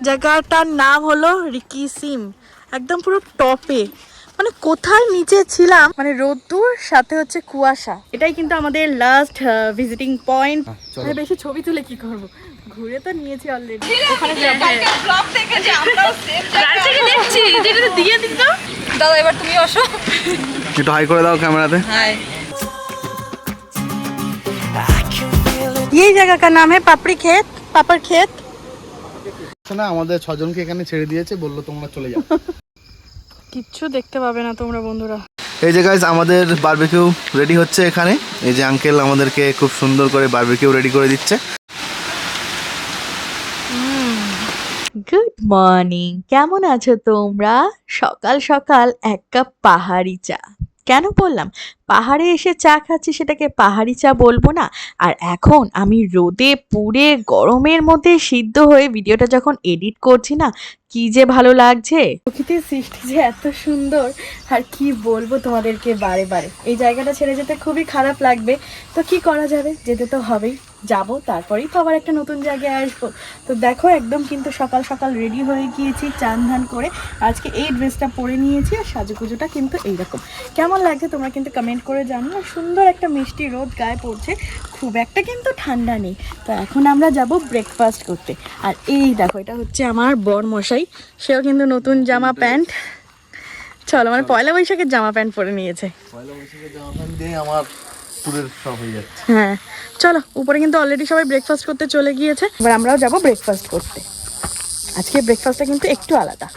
জায়গাটার নাম হলো রিকি সিম একদম পুরো টপে মানে কোথায় নিচে ছিলাম মানে রোদ্দুর সাথে হচ্ছে কুয়াশা এটাই কিন্তু আমাদের লাস্ট ভিজিটিং পয়েন্ট চলো। বেশি ছবি তুলে কি করব ঘুরে তো নিয়েছি অলরেডি ওখানে যাবো ব্লগ থেকে যে আমরাও সেম থেকে দেখছি যেটা দিয়ে দিত দাদা এবার তুমি আসো একটু হাই করে দাও ক্যামেরাতে হাই ये जगह का नाम है पापड़ी खेत पापड़ खेत না আমাদের ছজনকে এখানে ছেড়ে দিয়েছে বলল তোমরা চলে যাও। কিচ্ছু দেখতে পাবে না তোমরা বন্ধুরা। এই যে গাইজ আমাদের বারবিকিউ রেডি হচ্ছে এখানে। এই যে আঙ্কেল আমাদেরকে খুব সুন্দর করে বারবিকিউ রেডি করে দিচ্ছে। গুড মর্নিং কেমন আছো তোমরা? সকাল সকাল এক কাপ পাহাড়ি চা। কেন বললাম? পাহাড়ে এসে চা খাচ্ছি সেটাকে পাহাড়ি চা বলব না। আর এখন আমি রোদে পুড়ে গরমের মধ্যে সিদ্ধ হয়ে ভিডিওটা যখন এডিট করছি না, কি যে ভালো লাগছে। প্রকৃতির সৃষ্টি যে এত সুন্দর, আর কি বলব তোমাদেরকে বারে বারে। এই জায়গাটা ছেড়ে যেতে খুবই খারাপ লাগবে। তো কি করা যাবে? যেতে তো হবেই। যাব, তারপরেই তো আবার একটা নতুন জায়গায় আসব। তো দেখো, একদম কিন্তু সকাল সকাল রেডি হয়ে গিয়েছি, চান ধান করে। আজকে এই ড্রেসটা পরে নিয়েছি আর সাজুগুজুটা কিন্তু এইরকম। কেমন লাগছে তোমরা কিন্তু কমেন্ট করে জানো আর সুন্দর একটা মিষ্টি রোদ গায়ে পড়ছে, খুব একটা কিন্তু ঠান্ডা নেই। তো এখন আমরা যাব ব্রেকফাস্ট করতে। আর এই দেখো, এটা হচ্ছে আমার বর মশাই সেও কিন্তু নতুন জামা প্যান্ট। চলো মানে পয়লা বৈশাখের জামা প্যান্ট পরে নিয়েছে। পয়লা বৈশাখের জামা প্যান্ট দিয়ে আমার পুরের সব হয়ে যাচ্ছে। হ্যাঁ চলো উপরে কিন্তু অলরেডি সবাই ব্রেকফাস্ট করতে চলে গিয়েছে। এবার আমরাও যাব ব্রেকফাস্ট করতে। আজকে ব্রেকফাস্টটা কিন্তু একটু আলাদা।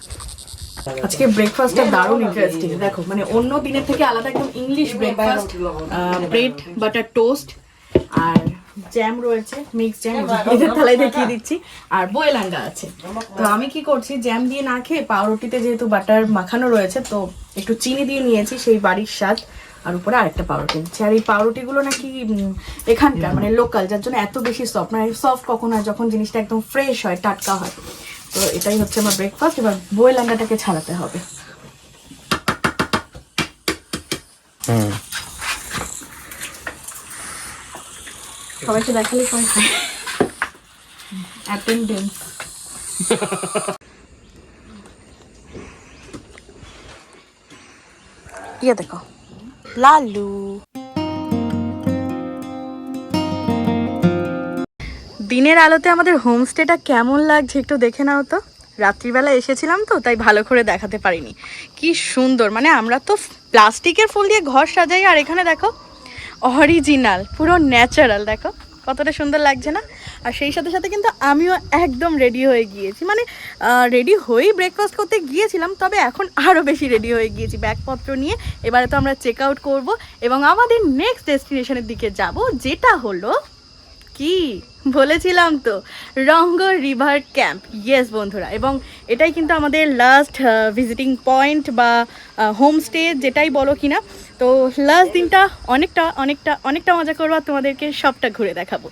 আজকে ব্রেকফাস্টটা দারুণ ইন্টারেস্টিং দেখো মানে অন্য দিনের থেকে আলাদা একদম English breakfast bread butter toast আর জ্যাম রয়েছে মিক্স জ্যাম এদের থালায় দেখিয়ে দিচ্ছি। আর বয়েলাঙ্গা আছে। তো আমি কি করছি জ্যাম দিয়ে না খেয়ে পাউরুটিতে যেহেতু বাটার মাখানো রয়েছে তো একটু চিনি দিয়ে নিয়েছি সেই বাড়ির স্বাদ। আর উপরে আরেকটা পাউরুটি নিচ্ছি আর এই পাউরুটিগুলো নাকি এখানকার মানে লোকাল যার জন্য এত বেশি সফট মানে সফট কখন হয় যখন জিনিসটা একদম ফ্রেশ হয় টাটকা হয়। তো এটাই হচ্ছে আমার ব্রেকফাস্ট এবার বয়েলাঙ্গাটাকে ছাড়াতে হবে। সবাইকে দেখালে সবাই খায় অ্যাটেন্ডেন্স ইয়ে দেখো। লালু। দিনের আলোতে আমাদের হোমস্টেটা কেমন লাগছে একটু দেখে নাও তো। রাত্রিবেলা এসেছিলাম তো, তাই ভালো করে দেখাতে পারিনি। কি সুন্দর মানে আমরা তো প্লাস্টিকের ফুল দিয়ে ঘর সাজাই, আর এখানে দেখো অরিজিনাল পুরো ন্যাচারাল দেখো, কতটা সুন্দর লাগছে না? আর সেই সাথে সাথে কিন্তু আমিও একদম রেডি হয়ে গিয়েছি। মানে রেডি হয়েই ব্রেকফাস্ট করতে গিয়েছিলাম, তবে এখন আরও বেশি রেডি হয়ে গিয়েছি। ব্যাগপত্র নিয়ে এবারে তো আমরা চেক আউট করব এবং আমাদের নেক্সট ডেস্টিনেশনের দিকে যাব, যেটা হলো কি? বলেছিলাম তো, রঙ্গ রিভার ক্যাম্প ইয়েস বন্ধুরা, এবং এটাই কিন্তু আমাদের লাস্ট ভিজিটিং পয়েন্ট বা হোমস্টে যেটাই বলো কিনা। তো লাস্ট দিনটা অনেকটা অনেকটা অনেকটা মজা করব তোমাদেরকে সবটা ঘুরে দেখাবো।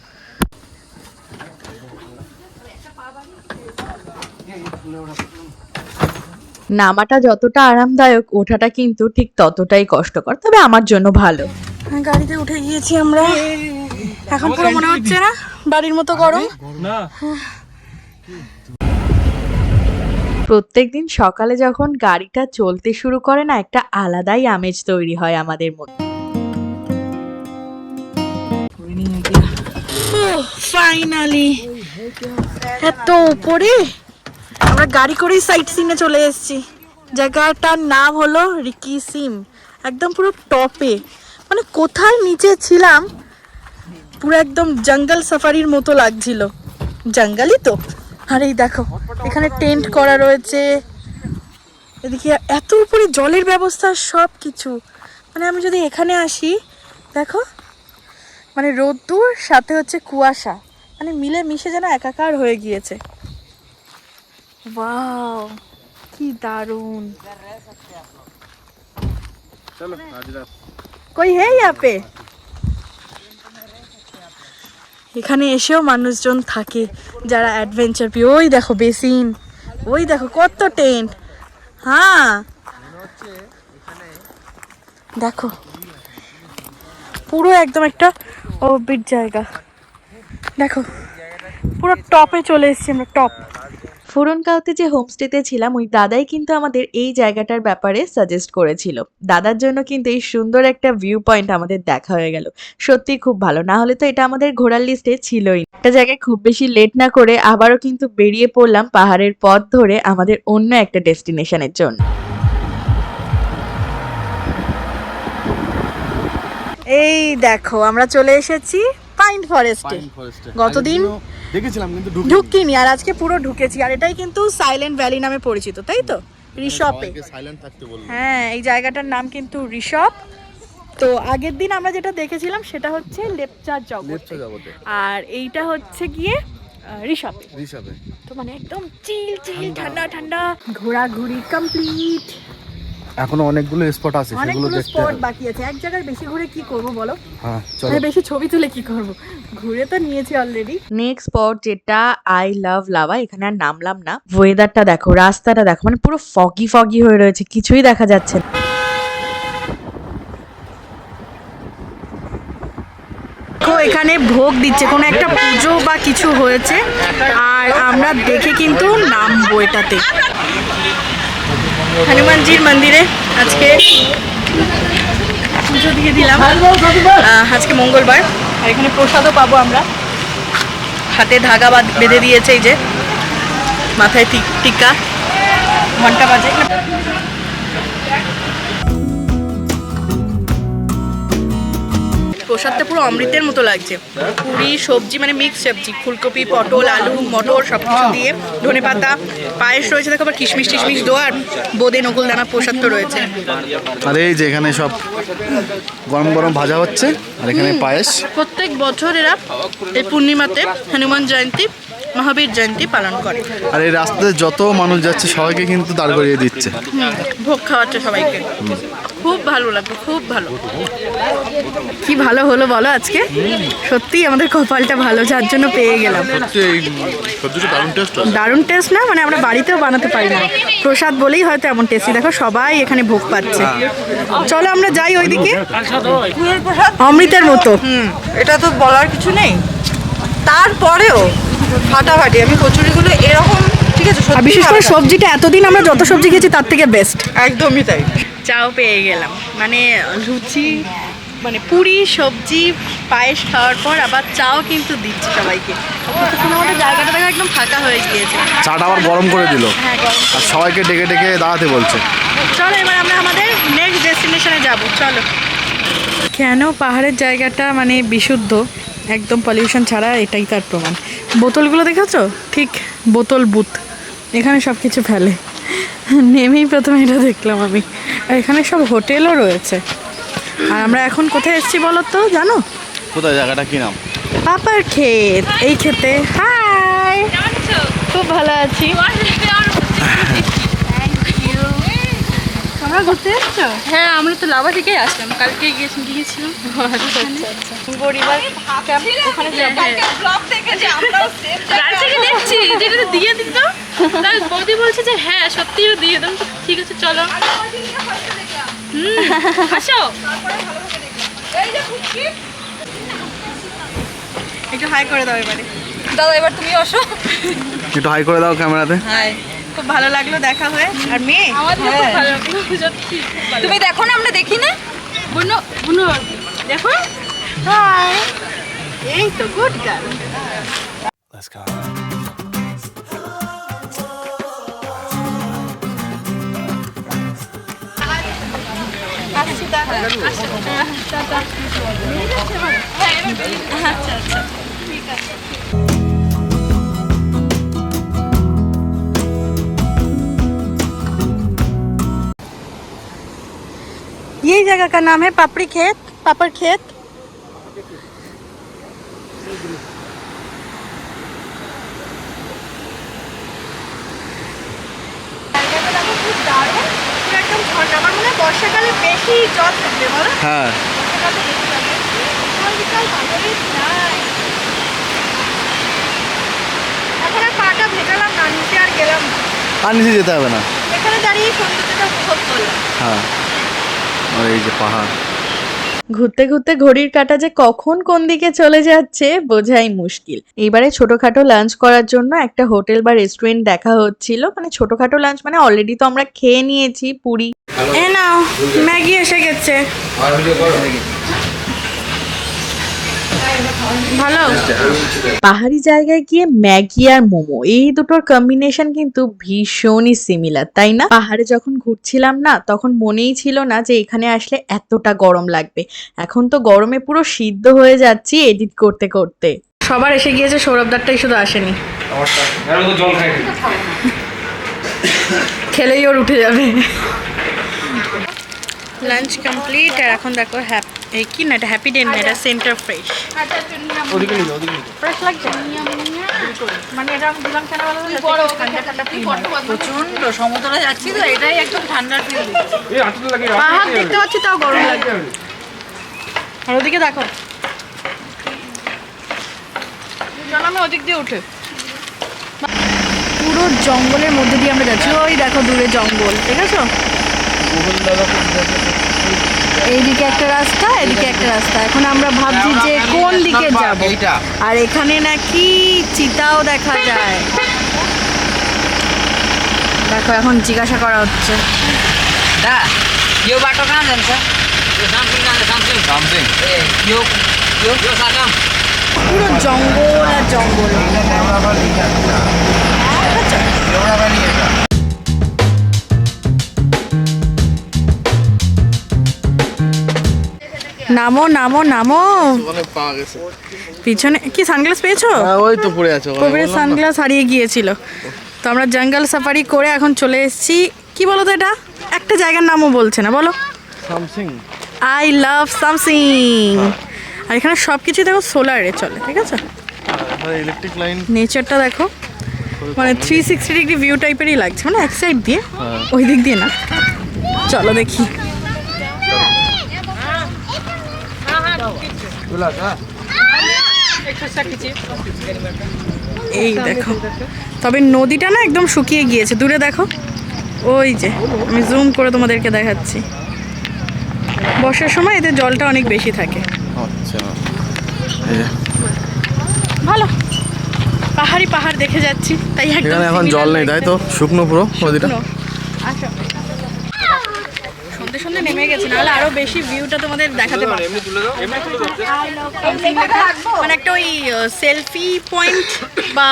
নামাটা যতটা আরামদায়ক ওঠাটা কিন্তু ঠিক ততটাই কষ্টকর তবে আমার জন্য ভালো। গাড়িতে উঠে গিয়েছি আমরা। এখন পুরো মনে হচ্ছে না বাড়ির মতো গরম। প্রত্যেকদিন সকালে যখন গাড়িটা চলতে শুরু করে না একটা আলাদাই আমেজ তৈরি হয় আমাদের মধ্যে। ফাইনালি এত উপরে? আমরা গাড়ি করেই সাইট সিনে চলে এসেছি। জায়গাটার নাম হলো রিকি সিম একদম পুরো টপে মানে কোথায় নিচে ছিলাম, পুরো একদম জঙ্গল সাফারির মতো লাগছিল। জঙ্গলই তো। আর এই দেখো, এখানে টেন্ট করা রয়েছে। এদিকে এত উপরে জলের ব্যবস্থা সব কিছু মানে আমি যদি এখানে আসি, দেখো মানে রোদ্দুর, সাথে হচ্ছে কুয়াশা। মানে মিলে মিশে যেন একাকার হয়ে গিয়েছে। ওয়াও কি দারুণ। কই হে ইয়াপে? এখানে এসেও মানুষজন থাকে যারা অ্যাডভেঞ্চার পি ওই দেখো বেসিন ওই দেখো কত টেন্ট হ্যাঁ। দেখো পুরো একদম একটা অবিট জায়গা। দেখো পুরো টপে চলে এসেছি আমরা টপ ফোরনগাঁওতে যে হোমস্টেতে ছিলাম ওই দাদাই কিন্তু আমাদের এই জায়গাটার ব্যাপারে সাজেস্ট করেছিল। দাদার জন্য কিন্তু এই সুন্দর একটা ভিউ পয়েন্ট আমাদের দেখা হয়ে গেল। সত্যি খুব ভালো। না হলে তো এটা আমাদের ঘোরার লিস্টে ছিলই একটা জায়গায় খুব বেশি লেট না করে আবারও কিন্তু বেরিয়ে পড়লাম পাহাড়ের পথ ধরে আমাদের অন্য একটা ডেস্টিনেশনের জন্য। এই দেখো আমরা চলে এসেছি পাইন ফরেস্টে গতদিন দেখেছিলাম কিন্তু ঢুকিনি। আর আজকে পুরো ঢুকেছি। আর এটাই কিন্তু সাইলেন্ট ভ্যালি নামে পরিচিত তাই তো? ঋষপে সাইলেন্ট থাকতে বলব। হ্যাঁ এই জায়গাটার নাম কিন্তু ঋষভ। তো আগের দিন আমরা যেটা দেখেছিলাম সেটা হচ্ছে লেপচার জগৎ লেপচা আর এইটা হচ্ছে গিয়ে ঋষভে। ঋষভে। তো মানে একদম চিল চিল ঠান্ডা ঠান্ডা ঘোরাঘুরি কমপ্লিট এখনও অনেকগুলো স্পট আছে সেগুলো দেখতে স্পট বাকি আছে। এক জায়গায় বেশি ঘুরে কি করব বলো? হ্যাঁ চলো। মানে বেশি ছবি তুলে কি করব? ঘুরে তো নিয়েছি অলরেডি নেক্সট স্পট যেটা আই লাভ লাভা এখানে আর নামলাম না। ওয়েদারটা দেখো রাস্তাটা দেখো মানে পুরো ফগি ফগি হয়ে রয়েছে কিছুই দেখা যাচ্ছে না। এখানে ভোগ দিচ্ছে কোনো একটা পুজো বা কিছু হয়েছে আর আমরা দেখে কিন্তু নামবো এটাতে। হনুমানজির মন্দিরে আজকে পুজো দিয়ে দিলাম। আজকে মঙ্গলবার, আর এখানে প্রসাদও পাবো আমরা। হাতে ধাগা বেঁধে দিয়েছে এই যে, মাথায় টিকা ঘণ্টা বাজে। প্রসাদটা পুরো অমৃতের মতো লাগছে। পুরি সবজি মানে মিক্স সবজি ফুলকপি পটল আলু মটর সব কিছু দিয়ে ধনে পাতা পায়েস রয়েছে দেখো আবার কিশমিশ টিশমিশ দোয়ার বোদে নকুল দানা প্রসাদ তো রয়েছে। আর এই যে এখানে সব গরম গরম ভাজা হচ্ছে আর এখানে পায়েস। প্রত্যেক বছর এরা এই পূর্ণিমাতে হনুমান জয়ন্তী মহাবীর জয়ন্তী পালন করে। আর এই রাস্তাতে যত মানুষ যাচ্ছে সবাইকে কিন্তু দাঁড় করিয়ে দিচ্ছে। ভোগ খাওয়াচ্ছে সবাইকে। খুব ভালো লাগল খুব ভালো। কি ভালো হলো বলো আজকে? সত্যি আমাদের কপালটা ভালো যার জন্য পেয়ে গেলাম। দারুণ টেস্ট না মানে আমরা বাড়িতেও বানাতে পারি না। প্রসাদ বলেই হয়তো এমন টেস্টি দেখো সবাই এখানে ভোগ পাচ্ছে। চলো আমরা যাই ওইদিকে। অমৃতের মতো। এটা তো বলার কিছু নেই। তারপরেও ফাটাফাটি আমি কচুরিগুলো এরকম ঠিক আছে আর বিশেষ করে সবজিটা এতদিন আমরা যত সবজি খেয়েছি তার থেকে বেস্ট একদমই তাই। চাও পেয়ে গেলাম। মানে লুচি মানে পুরি সবজি পায়েস খাওয়ার পর আবার চাও কিন্তু দিচ্ছে সবাইকে। আমাদের জায়গাটা দেখো একদম ফাঁকা হয়ে গিয়েছে। চাটা আবার গরম করে দিল। হ্যাঁ আর সবাইকে ডেকে ডেকে দাঁড়াতে বলছে। চলো এবার আমরা আমাদের নেক্সট ডেস্টিনেশনে যাব। চলো। কেন পাহাড়ের জায়গাটা মানে বিশুদ্ধ? একদম পলিউশন ছাড়া এটাই তার প্রমাণ। বোতলগুলো দেখেছ? ঠিক বোতল বুথ। এখানে সব কিছু ফেলে। নেমেই প্রথমে এটা দেখলাম আমি। আর এখানে সব হোটেলও রয়েছে। আর আমরা এখন কোথায় এসেছি বলো তো জানো? কোথায় জায়গাটা কি নাম? পাপার ক্ষেত এই খেতে হাই খুব ভালো আছি। তোমরা ঘুরতে এসছো? হ্যাঁ আমরা তো লাভা থেকেই আসলাম। কালকে গিয়েছি গিয়েছিলাম। গরিবার ওখানে দেখছি যেটা দিয়ে দিত। তার বৌদি বলছে যে হ্যাঁ সত্যি দিয়ে দেন ঠিক আছে চলো। হুম আসো একটু হাই করে দাও এবারে। দাদা এবার তুমি আসো। একটু হাই করে দাও ক্যামেরাতে। হ্যাঁ খুব ভালো লাগল দেখা হয়ে। আর মেয়ে? আমার তো খুব ভালো লাগল, সত্যি খুব ভালো। তুমি দেখো না আমরা দেখি না? বুনো বুনো দেখো। হাই এই তো গুড গার্ল আসছি তাহলে আচ্ছা আচ্ছা। ঠিক আছে। जगह का नाम है पापड़ी खेत पापड़ खेत জায়গাটা দেখো খুব দারুণ পুরো একদম ঝর্ণা আমার মনে হয় বর্ষাকালে বেশি জল থাকবে বলো হ্যাঁ বর্ষাকালে বেশি যাবে সকাল বিকাল ভালোই নাই এখন আর পাটা ভেজালাম না নিচে আর গেলাম না আর নিচে যেতে হবে না এখানে দাঁড়িয়ে সৌন্দর্যটা উপভোগ করলাম হ্যাঁ আর এই যে পাহাড়। ঘুরতে ঘুরতে ঘড়ির কাটা যে কখন কোন দিকে চলে যাচ্ছে বোঝাই মুশকিল। এবারে ছোটখাটো লাঞ্চ করার জন্য একটা হোটেল বা রেস্টুরেন্ট দেখা হচ্ছিল। মানে ছোটখাটো লাঞ্চ মানে অলরেডি তো আমরা খেয়ে নিয়েছি পুরি। এ নাও ম্যাগি এসে গেছে। ভালো। পাহাড়ি জায়গায় গিয়ে ম্যাগি আর মোমো এই দুটোর কম্বিনেশন কিন্তু ভীষণই সিমিলার তাই না? পাহাড়ে যখন ঘুরছিলাম না তখন মনেই ছিল না যে এখানে আসলে এতটা গরম লাগবে। এখন তো গরমে পুরো সিদ্ধ হয়ে যাচ্ছি এডিট করতে করতে। সবার এসে গিয়েছে সৌরভ সৌরভদারটাই শুধু আসেনি। খেলেই ওর উঠে যাবে। লাঞ্চ কমপ্লিট আর এখন দেখো হ্যাপ এই কি না এটা হ্যাপি ডে না এটা সেন্টার ফ্রেশ ফ্রেশ লাগছে? মানে প্রচণ্ড সমুদ্রে যাচ্ছি তো এটাই একদম ঠান্ডার ফিল পাহাড় দেখতে পাচ্ছি তাও গরম লাগছে। আর ওদিকে দেখো। চলো আমি ওদিক দিয়ে উঠে। পুরো জঙ্গলের মধ্যে দিয়ে আমরা যাচ্ছি। ওই দেখো দূরে জঙ্গল ঠিক আছে? এইদিকে একটা রাস্তা এদিকে একটা রাস্তা। এখন আমরা ভাবছি যে কোন দিকে যাব। আর এখানে নাকি চিতাও দেখা যায়। দেখো এখন জিজ্ঞাসা করা হচ্ছে। বাটো কাজ পুরো জঙ্গল আর জঙ্গল। নামো নামো নামো। পিছনে কি সানগ্লাস পেয়েছ? হ্যাঁ ওই তো পড়ে আছে কবিরের সানগ্লাস হারিয়ে গিয়েছিল। তো আমরা জঙ্গল সাফারি করে এখন চলে এসেছি। কি বলো তো এটা? একটা জায়গার নামও বলছে না বলো। Something I love something. আর এখানে সব কিছুই দেখো সোলারে চলে ঠিক আছে? ইলেকট্রিক লাইন নেচারটা দেখো। মানে থ্রি সিক্সটি ডিগ্রি ভিউ টাইপেরই লাগছে মানে এক সাইড দিয়ে ওই দিক দিয়ে না। চলো দেখি। এই দেখো তবে নদীটা না একদম শুকিয়ে গিয়েছে। দূরে দেখো। ওই যে আমি জুম করে তোমাদেরকে দেখাচ্ছি। বর্ষার সময় এতে জলটা অনেক বেশি থাকে। আচ্ছা। ভালো। পাহাড়ি পাহাড় দেখে যাচ্ছি। তাই একদম এখন জল নেই তাই তো? শুকনো পুরো নদীটা শুকনো। আসো। সন্ধে সন্ধে নেমে গেছে নাহলে আরও বেশি ভিউটা তোমাদের দেখাতে পারব মানে একটা ওই সেলফি পয়েন্ট বা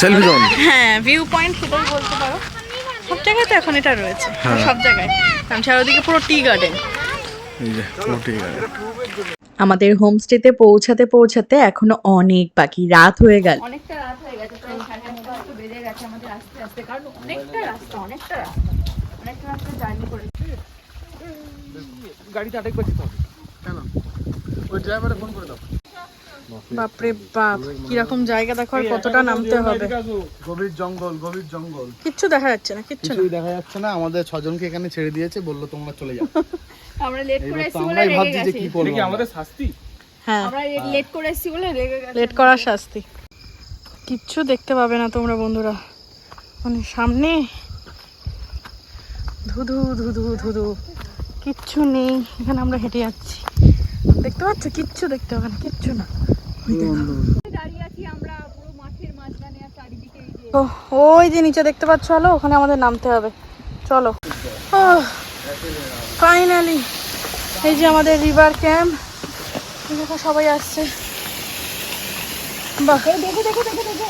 সেলফি জোন হ্যাঁ ভিউ পয়েন্ট সেটাই বলতে পারো। সব জায়গায় তো এখন এটা রয়েছে সব জায়গায়। কারণ চারিদিকে পুরো টি গার্ডেন পুরো আমাদের হোমস্টেতে পৌঁছাতে পৌঁছাতে এখনও অনেক বাকি রাত হয়ে গেল। ওই ড্রাইভারে ফোন করে দাও। বাপরে বাপ কীরকম জায়গা দেখো আর কতটা নামতে হবে। গভীর জঙ্গল গভীর জঙ্গল। কিচ্ছু দেখা যাচ্ছে না কিচ্ছু না। কিছুই দেখা যাচ্ছে না। আমাদের ছজনকে এখানে ছেড়ে দিয়েছে বলল তোমরা চলে যাও। আমরা লেট করে এসেছি বলে রেগে গেছে। কি করব আমরা। হ্যাঁ। আমরা লেট করে এসেছি বলে রেগে গেছে। লেট করার শাস্তি। কিচ্ছু দেখতে পাবে না তোমরা বন্ধুরা। মানে সামনে ধুধু ধুধু ধুধু। কিচ্ছু নেই। এখানে আমরা হেঁটে যাচ্ছি। দেখতে পাচ্ছ? কিচ্ছু দেখতে হবে না কিচ্ছু না। ওই দাঁড়িয়ে আছি আমরা পুরো মাঠের মাঝখানে চারিদিকে এই যে ওই যে নিচে দেখতে পাচ্ছ আলো? ওখানে আমাদের নামতে হবে। চলো। ফাইনালি এই যে আমাদের রিভার ক্যাম্প সবাই আসছে। বাহ। দেখো দেখো দেখো দেখো।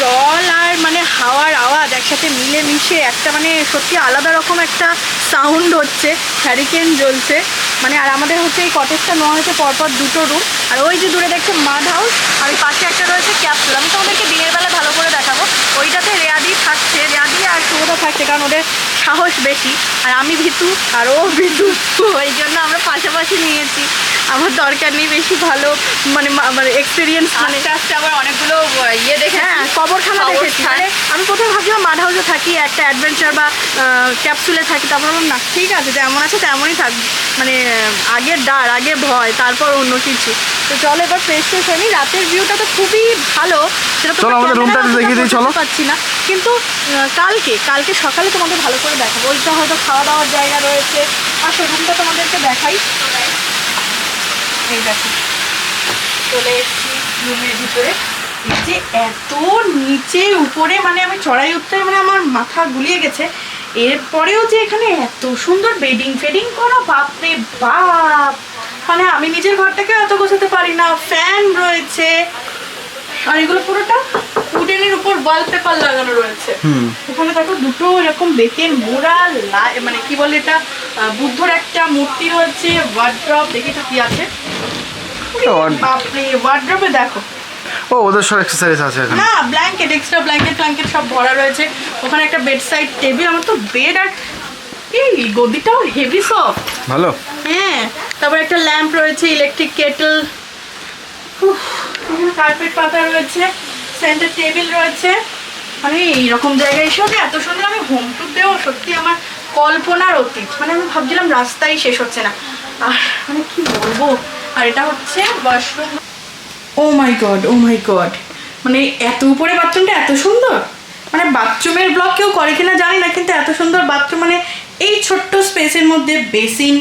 জল আর মানে হাওয়ার আওয়াজ একসাথে মিলে মিশে একটা মানে সত্যি আলাদা রকম একটা সাউন্ড হচ্ছে হ্যারিকেন জ্বলছে। মানে আর আমাদের হচ্ছে এই কটেজটা নেওয়া হয়েছে পরপর দুটো রুম আর ওই যে দূরে দেখছে মাড হাউস আর ওই পাশে একটা রয়েছে ক্যাপসুল আমি তোমাদেরকে দিনের বেলা ভালো করে দেখাবো। ওইটাতে রেয়াদি থাকছে, রেয়াদি আর শুভদা থাকছে, কারণ ওদের সাহস বেশি। আর আমি ভিতু, আর ও ভীতু। ওই জন্য আমরা পাশাপাশি নিয়েছি। আমার দরকার নেই বেশি ভালো মানে মা- মানে এক্সপিরিয়েন্স মানে আস্তে আস্তে আবার অনেকগুলো ইয়ে দেখে হ্যাঁ কবরখানা দেখেছি। মানে আমি প্রথমে ভাবছিলাম মাড হাউসে থাকি একটা অ্যাডভেঞ্চার বা ক্যাপসুলে থাকি তারপর বললাম না ঠিক আছে যেমন আছে তেমনই থাক মানে আগে ডার আগে ভয় তারপর অন্য কিছু। তো চলো এবার ফ্রেশ ফ্রেশ হয়নি রাতের ভিউটা তো খুবই ভালো। সেটা তো চলো, আমাদের roomটা দেখিয়ে দিই, চলো। পাচ্ছি না। কিন্তু কালকে কালকে সকালে তোমাদের ভালো করে দেখাবো। ওইটা হয়তো খাওয়া দাওয়ার জায়গা রয়েছে। আর রুমটা তোমাদেরকে দেখাই। এই দেখো। চলে এসেছি রুমের ভিতরে। এই যে এত নিচে উপরে মানে আমি চড়াই উঠতে মানে আমার মাথা গুলিয়ে গেছে। এরপরেও যে এখানে এত সুন্দর বেডিং ফেডিং করা বাপরে বাপ! মানে আমি নিজের ঘরটাকে এত গোছাতে পারি না। ফ্যান রয়েছে। আর এগুলো পুরোটা উডেনের উপর ওয়ালপেপার লাগানো রয়েছে। ওখানে দেখো দুটো এরকম বেতের মোড়া মানে কি বলে এটা? বুদ্ধর একটা মূর্তি রয়েছে ওয়ার্ড্রপ দেখি এটা কি আছে? বাপরে ওয়ার্ড্রপে দেখো। ও ওদের সব এক্সারসাইজ আছে এখানে। না ব্ল্যাঙ্কেট এক্সট্রা ব্ল্যাঙ্কেট ব্ল্যাঙ্কেট সব ভরা রয়েছে। ওখানে একটা বেড সাইড টেবিল আমার তো বেড আর এই গদিটাও হেভি সফট ভালো। হ্যাঁ তারপর একটা ল্যাম্প রয়েছে ইলেকট্রিক কেটল কার্পেট পাতা রয়েছে সেন্টার টেবিল রয়েছে। মানে এইরকম জায়গায় এত সুন্দর আমি হোম টুর দেবো সত্যি আমার কল্পনার অতীত। মানে আমি ভাবছিলাম রাস্তাই শেষ হচ্ছে না। আর মানে কি বলব? আর এটা হচ্ছে washroom oh my god oh my god. মানে এত উপরে বাথরুমটা এত সুন্দর? মানে বাথরুমের ব্লক কেউ করে কিনা জানি না কিন্তু এত সুন্দর বাথরুম মানে এই ছোট্ট স্পেসের মধ্যে বেসিন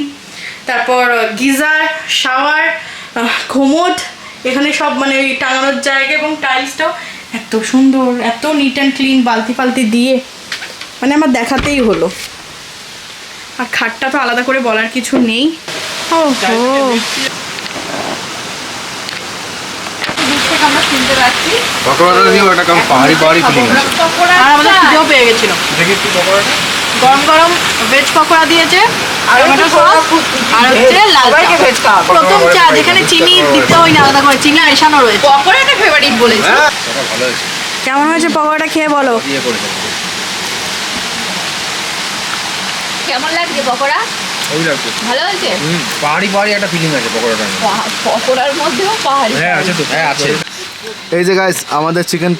তারপর গিজার শাওয়ার ঘুমোট এখানে সব মানে ওই টাঙানোর জায়গা এবং টাইলসটাও এত সুন্দর এত নিট অ্যান্ড ক্লিন বালতি ফালতি দিয়ে। মানে আমার দেখাতেই হলো। আর খাটটা তো আলাদা করে বলার কিছু নেই। ও পাচ্ছি পকোড়াটা একটা কেমন পাহাড়ি পাহাড়ি ফিলিং আছে। আর আমাদের খিদেও পেয়ে গেছিল। দেখি একটু পকোড়াটা। গরম গরম ভেজ পকোড়া দিয়েছে আর টমেটো সস আর হচ্ছে লাল চা। প্রথম চা যেখানে চিনি দিতে হয় না আলাদা করে চিনি মেশানো রয়েছে। পকোড়াটা ফেভারিট বলেছি। হ্যাঁ ভালো হয়েছে। কেমন হয়েছে পকোড়াটা খেয়ে বলো? ইয়ে কেমন লাগছে পকোড়া? ওই ভালো হয়েছে? পাহাড়ি পাহাড়ি একটা ফিলিং আছে পকোড়াটা পকোড়ার মধ্যেও পাহাড়ি হ্যাঁ আছে তো। হ্যাঁ আছে। এই যে গাইস আমাদের চিকেন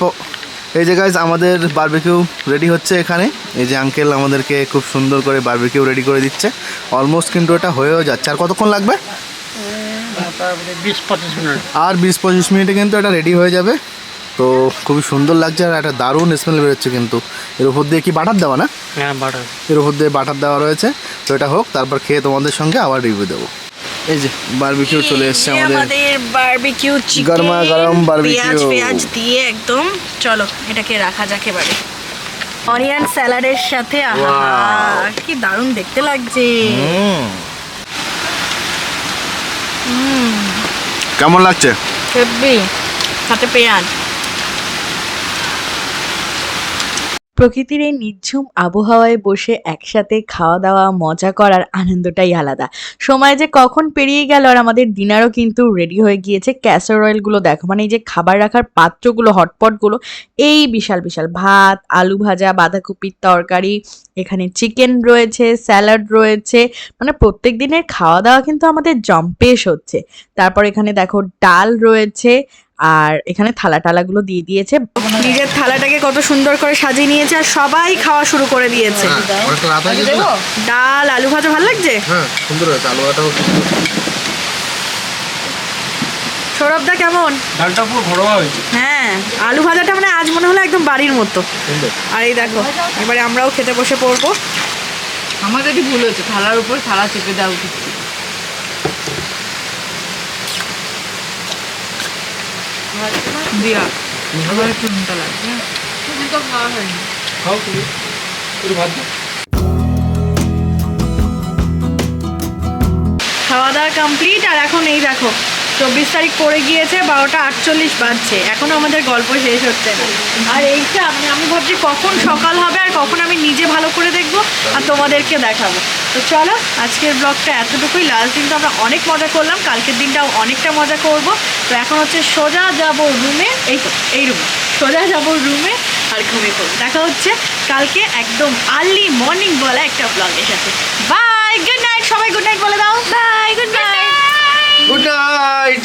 এই যে গাইস আমাদের বারবিকিউ রেডি হচ্ছে এখানে। এই যে আঙ্কেল আমাদেরকে খুব সুন্দর করে বারবিকিউ রেডি করে দিচ্ছে। অলমোস্ট কিন্তু এটা হয়েও যাচ্ছে। আর কতক্ষণ লাগবে? আর বিশ পঁচিশ মিনিটে কিন্তু এটা রেডি হয়ে যাবে। তো খুবই সুন্দর লাগছে আর একটা দারুণ স্মেল বেরোচ্ছে কিন্তু। এর উপর দিয়ে কি বাটার দেওয়া না? হ্যাঁ বাটার এর উপর দিয়ে বাটার দেওয়া রয়েছে। তো এটা হোক তারপর খেয়ে তোমাদের সঙ্গে আবার রিভিউ দেবো। এই যে বারবিকিউ চলে এসছে আমাদের। আমাদের বারবিকিউ চিকেন গরমা গরম barbecue। পেঁয়াজ দিয়ে একদম চলো এটাকে রাখা যাক এবারে। অনিয়ন স্যালাডের সাথে আহা কি দারুণ দেখতে লাগছে। কেমন লাগছে? হেব্বি। সাথে পেঁয়াজ। প্রকৃতির এই নিঝুম আবহাওয়ায় বসে একসাথে খাওয়া দাওয়া মজা করার আনন্দটাই আলাদা। সময় যে কখন পেরিয়ে গেল আর আমাদের ডিনারও কিন্তু রেডি হয়ে গিয়েছে। ক্যাসারয়েলগুলো দেখো মানে এই যে খাবার রাখার পাত্রগুলো হটপটগুলো এই বিশাল বিশাল ভাত, আলু ভাজা, বাঁধাকপির তরকারি, এখানে চিকেন রয়েছে স্যালাড রয়েছে মানে প্রত্যেক দিনের খাওয়া দাওয়া কিন্তু আমাদের জম্পেশ হচ্ছে তারপর এখানে দেখো ডাল রয়েছে আর এখানে থালা টালাগুলো দিয়ে দিয়েছে। নিজের থালাটাকে কত সুন্দর করে সাজিয়ে নিয়েছে আর সবাই খাওয়া শুরু করে দিয়েছে। হয়ে? ডাল আলু ভাজা ভালো লাগছে? হ্যাঁ সুন্দর হয়েছে আলুটাও সৌরভদা কেমন? ডালটা পুরো ঘরোয়া হয়েছে। হ্যাঁ আলু ভাজাটা মানে আজ মনে হলো একদম বাড়ির মতো। আর এই দেখো এবারে আমরাও খেতে বসে পড়ব। আমাদের একটু ভুল হয়েছে থালার উপর থালা চেপে দেওয়া উচিত দিয়া আমার একটু নুনটা লাগছে হ্যাঁ। তুমি তো খাওয়া হয়নি খাও তুমি একটু ভাত দাও। খাওয়া দাওয়া কমপ্লিট আর এখন এই দেখো, চব্বিশ তারিখ পড়ে গিয়েছে, বারোটা আটচল্লিশ বাজছে। এখনও আমাদের গল্প শেষ হচ্ছে না। আর এইটা মানে আমি ভাবছি কখন সকাল হবে আর কখন আমি নিজে ভালো করে দেখব আর তোমাদেরকে দেখাবো। তো চলো, আজকের ব্লগটা এতটুকুই। লাস্ট দিন তো আমরা অনেক মজা করলাম, কালকের দিনটাও অনেকটা মজা করব। তো এখন হচ্ছে সোজা যাব রুমে এই তো, এই রুমে সোজা যাব রুমে আর ঘুমিয়ে পড়ব। দেখা হচ্ছে কালকে একদম আর্লি মর্নিং বলা একটা ব্লগের সাথে। বাই গুড সবাই গুড নাইট বলে দাও। Bye good night good night